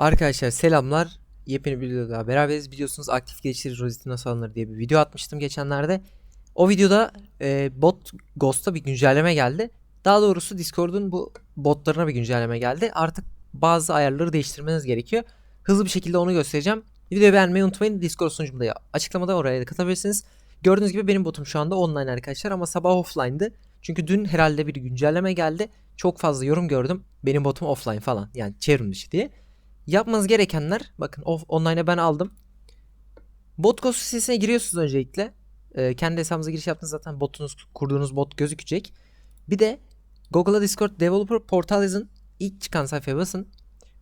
Arkadaşlar selamlar. Yepyeni bir videoda beraberiz. Biliyorsunuz aktif geliştirici rozeti nasıl alınır diye bir video atmıştım geçenlerde. O videoda e, bot Ghost'a bir güncelleme geldi. Daha doğrusu Discord'un bu botlarına bir güncelleme geldi. Artık bazı ayarları değiştirmeniz gerekiyor. Hızlı bir şekilde onu göstereceğim. Videoyu beğenmeyi unutmayın. Discord sunucumda ya- açıklamada oraya da katabilirsiniz. Gördüğünüz gibi benim botum şu anda online arkadaşlar ama sabah offline'dı. Çünkü dün herhalde bir güncelleme geldi. Çok fazla yorum gördüm. Benim botum offline falan yani çevrim dışı diye. Yapmanız gerekenler bakın off, online'a ben aldım. Botgos sitesine giriyorsunuz öncelikle. Ee, kendi hesabınıza giriş yaptığınız zaten botunuz kurduğunuz bot gözükecek. Bir de Google'a Discord Developer Portal yazın. İlk çıkan sayfaya basın.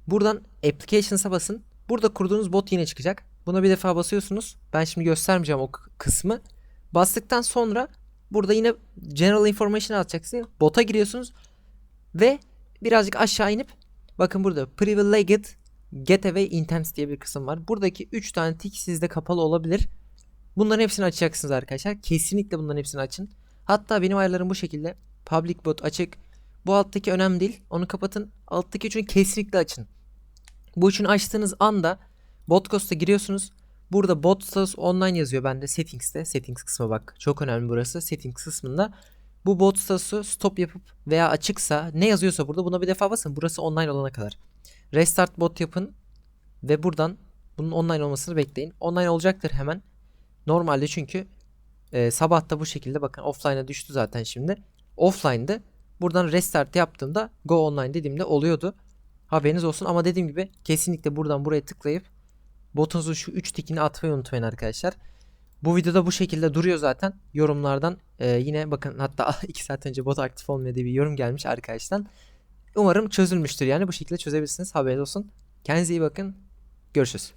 Buradan Applications'a basın. Burada kurduğunuz bot yine çıkacak. Buna bir defa basıyorsunuz. Ben şimdi göstermeyeceğim o kısmı. Bastıktan sonra burada yine General Information atacaksınız. Bota giriyorsunuz. Ve birazcık aşağı inip bakın burada Privileged Getaway Intents diye bir kısım var. Buradaki 3 tane tik sizde kapalı olabilir. Bunların hepsini açacaksınız arkadaşlar. Kesinlikle bunların hepsini açın. Hatta benim ayarlarım bu şekilde. Public bot açık. Bu alttaki önemli değil. Onu kapatın. Alttaki üçünü kesinlikle açın. Bu üçünü açtığınız anda Botcost'a giriyorsunuz. Burada bot status online yazıyor bende settings'te. Settings kısmı bak. Çok önemli burası. Settings kısmında. Bu bot statusu stop yapıp veya açıksa ne yazıyorsa burada buna bir defa basın. Burası online olana kadar. Restart bot yapın ve buradan bunun online olmasını bekleyin. Online olacaktır hemen. Normalde çünkü e, sabah bu şekilde bakın offline'a düştü zaten şimdi. Offline'dı. Buradan restart yaptığımda go online dediğimde oluyordu. Haberiniz olsun ama dediğim gibi kesinlikle buradan buraya tıklayıp botunuzun şu 3 tikini atmayı unutmayın arkadaşlar. Bu videoda bu şekilde duruyor zaten. Yorumlardan e, yine bakın hatta 2 saat önce bot aktif diye bir yorum gelmiş arkadaştan. Umarım çözülmüştür yani bu şekilde çözebilirsiniz haberiniz olsun. Kendinize iyi bakın. Görüşürüz.